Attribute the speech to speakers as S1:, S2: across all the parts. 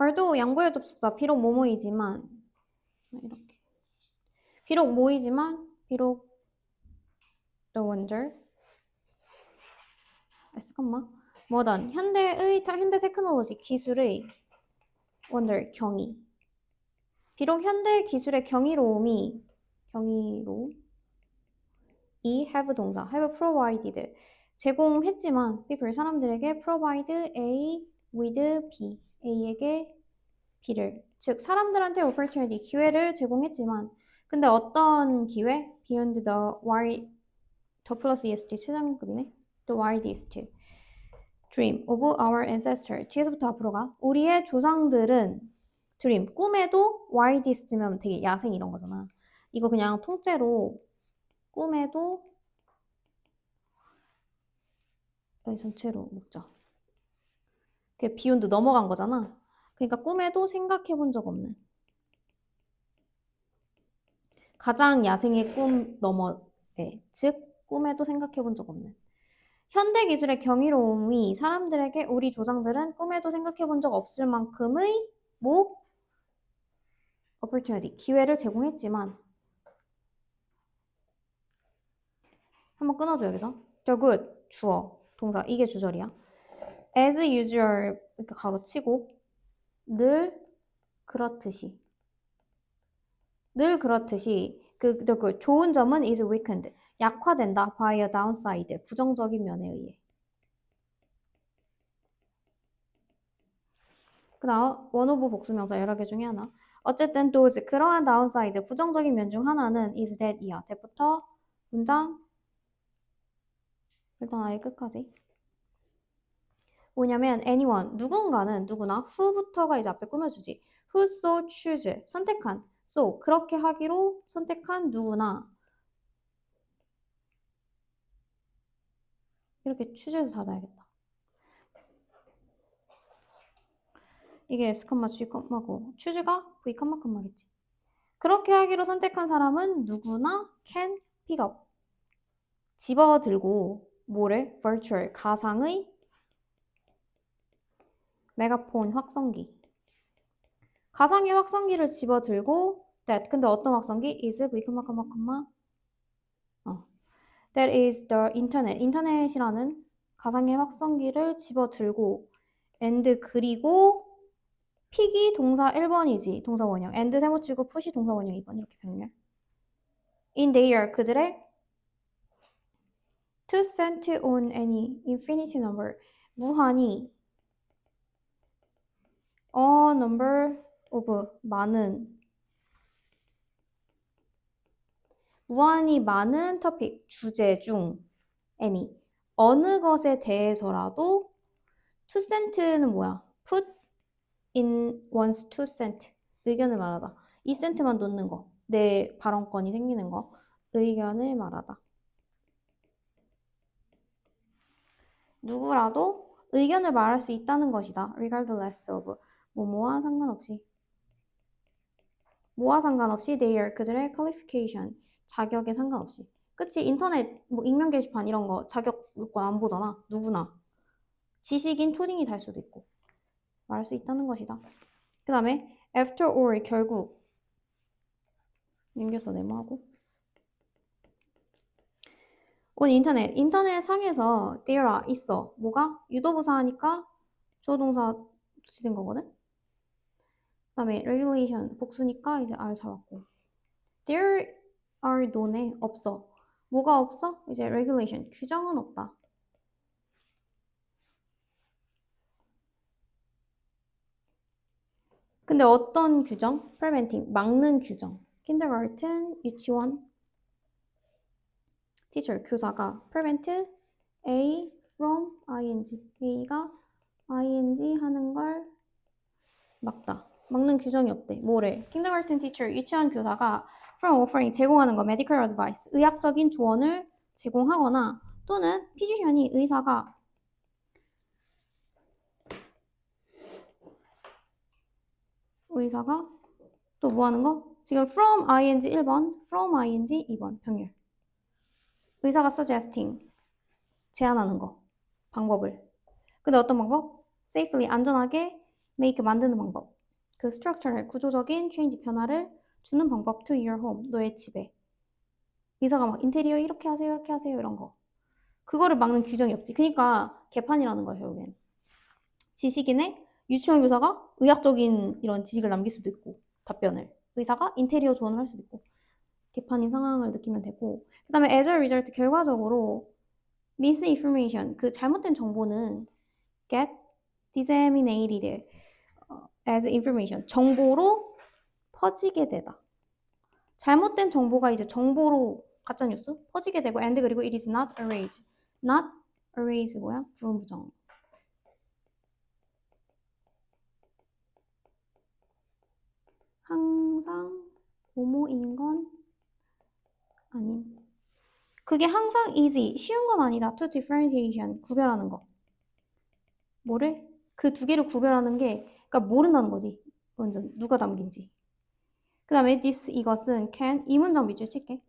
S1: 얼도 양보의 접속사 비록 뭐뭐이지만. 이렇게. 비록 뭐이지만 비록 the wonder. 아, 잠깐만. 뭐든 현대의 현대 테크놀로지 기술의 wonder 경이. 비록 현대 기술의 경이로움이 경이로. 이 have 동사. have provided. 제공했지만 people 사람들에게 provide A with B A에게 B를 즉 사람들한테 opportunity 기회를 제공했지만 근데 어떤 기회? beyond the y 더 플러스 est 최상급이네? the wildest dream of our ancestor. 뒤에서부터 앞으로 가. 우리의 조상들은 dream. 꿈에도 wildest면 되게 야생 이런 거잖아. 이거 그냥 통째로 꿈에도 여기 전체로 묶자. 그게 비욘드 넘어간 거잖아. 그러니까 꿈에도 생각해 본 적 없는. 가장 야생의 꿈 너머에, 즉 꿈에도 생각해 본 적 없는. 현대 기술의 경이로움이 사람들에게 우리 조상들은 꿈에도 생각해 본 적 없을 만큼의 뭐 opportunity 기회를 제공했지만 한번 끊어줘 여기서. The good 주어 동사 이게 주절이야. As usual 이렇게 가로치고 늘 그렇듯이 늘 그렇듯이 그, good 좋은 점은 is weakened 약화된다 by a downside 부정적인 면에 의해. 그 다음 원오브 복수명사 여러 개 중에 하나. 어쨌든 those 그러한 downside 부정적인 면 중 하나는 is that이야. that부터 문장 일단 아예 끝까지. 뭐냐면 anyone 누군가는 누구나 who부터가 이제 앞에 꾸며주지. who so choose 선택한 so 그렇게 하기로 선택한 누구나 이렇게 choose에서 닫아야겠다. 이게 S, G, 고 choose가 V, 겠지 그렇게 하기로 선택한 사람은 누구나 can pick up 집어들고 뭐래? virtual 가상의 메가폰 확성기. 가상의 확성기를 집어들고 that 근데 어떤 확성기? is v, 어. that is the internet. 인터넷이라는 가상의 확성기를 집어들고 and 그리고 픽이 동사 1번이지. 동사 원형. and 세모치고 푸시 동사 원형 2번 이렇게 병렬. in their 그들의 to send on any infinity number 무한히 a number of 많은. 무한히 많은 topic 주제 중 any. 어느 것에 대해서라도 to send는 뭐야? put in one's two cent. 의견을 말하다. 이 센트만 놓는 거. 내 발언권이 생기는 거. 의견을 말하다. 누구라도 의견을 말할 수 있다는 것이다. regardless of 뭐 뭐와 상관없이 뭐와 상관없이 their 그들의 qualification 자격에 상관없이 그치 인터넷 뭐 익명 게시판 이런 거 자격 요건 안 보잖아 누구나 지식인 초딩이 달 수도 있고 말할 수 있다는 것이다. 그 다음에 after all 결국 남겨서 네모하고 온 인터넷. 인터넷 상에서 there 있어. 뭐가? 유도부사 하니까 주어 동사 붙이된 거거든. 그 다음에 regulation 복수니까 이제 R 잡았고. there are none에 없어. 뭐가 없어? 이제 regulation 규정은 없다. 근데 어떤 규정? preventing 막는 규정. kindergarten 유치원 teacher 교사가 prevent A from ing A가 ing 하는 걸 막다. 막는 규정이 없대. 뭐래? kindergarten teacher 유치원 교사가 from offering 제공하는 거 medical advice 의학적인 조언을 제공하거나 또는 physician이 의사가 의사가 또 뭐 하는 거? 지금 from ing 1번, from ing 2번 병렬. 의사가 suggesting 제안하는 거 방법을 근데 어떤 방법? safely 안전하게 make 만드는 방법. 그 structural 구조적인 change 변화를 주는 방법 to your home 너의 집에. 의사가 막 인테리어 이렇게 하세요 이렇게 하세요 이런 거. 그거를 막는 규정이 없지. 그러니까 개판이라는 거야 결국엔. 지식인의 유치원 교사가 의학적인 이런 지식을 남길 수도 있고 답변을 의사가 인테리어 조언을 할 수도 있고 개판인 상황을 느끼면 되고 그 다음에 as a result 결과적으로 misinformation 그 잘못된 정보는 get disseminated 어, as information 정보로 퍼지게 되다 잘못된 정보가 이제 정보로 가짜 뉴스 퍼지게 되고 and 그리고 it is not erased not erased 뭐야 부분 부정 항상 모모인 건 아닌. 그게 항상 easy, 쉬운 건 아니다. to differentiation, 구별하는 거. 뭐를? 그 두 개를 구별하는 게, 그러니까 모른다는 거지. 완전 누가 담긴지. 그 다음에 this, 이것은 can, 이 문장 밑줄 칠게.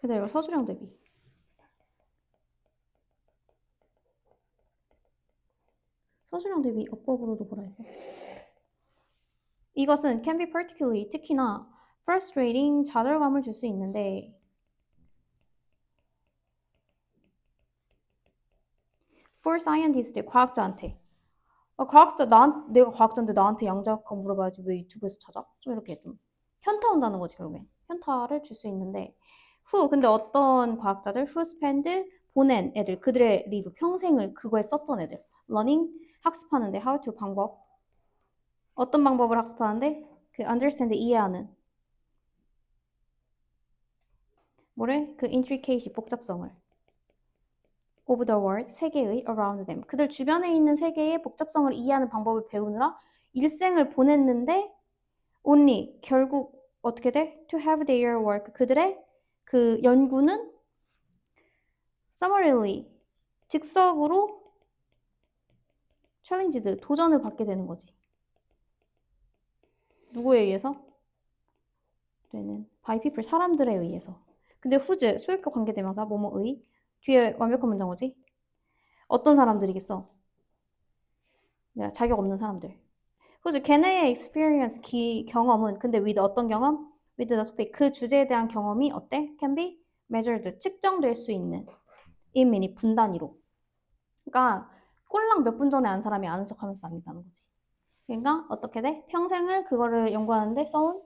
S1: 그다음 이거 서술형 대비. 서술형 대비 어법으로도 뭐라 했어? 이것은 can be particularly 특히나 frustrating 좌절감을 줄 수 있는데 for scientist 과학자한테. 아, 과학자 나 내가 과학자인데 나한테 양자역학 물어봐야지 왜 유튜브에서 찾아? 좀 이렇게 좀 현타 온다는 거지 결국엔. 현타를 줄 수 있는데. Who 근데 어떤 과학자들? Who spend 보낸 애들. 그들의 리브 평생을 그거에 썼던 애들. Learning 학습하는데 how to 방법. 어떤 방법을 학습하는데? 그 understand 이해하는. 뭐래? 그 intricacy 복잡성을 of the world 세계의 around them 그들 주변에 있는 세계의 복잡성을 이해하는 방법을 배우느라 일생을 보냈는데 only 결국 어떻게 돼 to have their work 그들의 그 연구는 summarily 즉석으로 챌린지드 도전을 받게 되는 거지. 누구에 의해서? 되는 by people 사람들에 의해서. 근데 후즈 소유격 관계대명사 뭐뭐의 뒤에 완벽한 문장 오지? 어떤 사람들이겠어? 야, 자격 없는 사람들. 후즈 걔네의 experience 기, 경험은 근데 with 어떤 경험? with the topic 그 주제에 대한 경험이 어때? can be measured 측정될 수 있는 in minute 분 단위로. 그러니까 꼴랑 몇 분 전에 안 사람이 아는 척 하면서 남긴다는 거지. 그러니까 어떻게 돼? 평생을 그거를 연구하는데 써온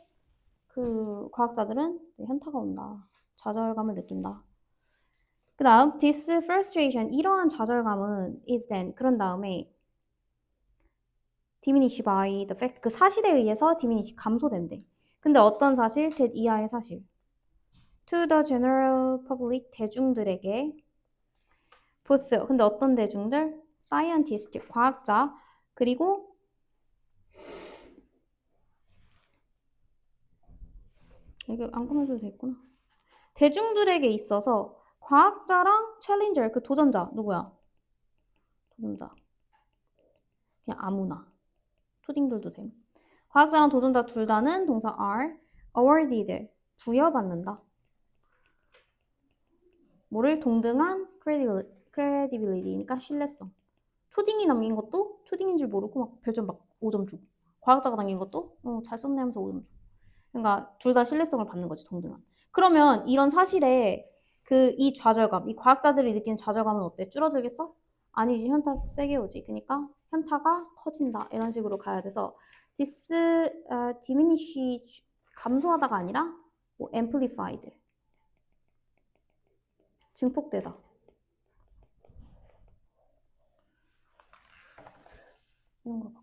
S1: 그 과학자들은 현타가 온다. 좌절감을 느낀다. 그 다음 this frustration 이러한 좌절감은 is then 그런 다음에 diminish by the fact 그 사실에 의해서 diminish 감소된대. 근데 어떤 사실? that 이하의 사실. to the general public 대중들에게 both 근데 어떤 대중들? scientist 과학자 그리고 이게 안 꾸며줘도 됐구나. 대중들에게 있어서 과학자랑 챌린저 그 도전자 누구야? 도전자. 그냥 아무나. 초딩들도 됨. 과학자랑 도전자 둘 다는 동사 are awarded 부여받는다. 뭐를 동등한 credibility, credibility니까 신뢰성. 초딩이 남긴 것도 초딩인 줄 모르고 막 별점 막 5점 주고 과학자가 남긴 것도 어, 잘 썼네 하면서 5점 주고 그러니까 둘 다 신뢰성을 받는 거지 동등한 그러면 이런 사실에 그 이 좌절감 이 과학자들이 느끼는 좌절감은 어때? 줄어들겠어? 아니지 현타 세게 오지. 그러니까 현타가 커진다. 이런 식으로 가야 돼서 this uh, diminish 감소하다가 아니라 뭐 amplified. 증폭되다. 이런 걸 봐.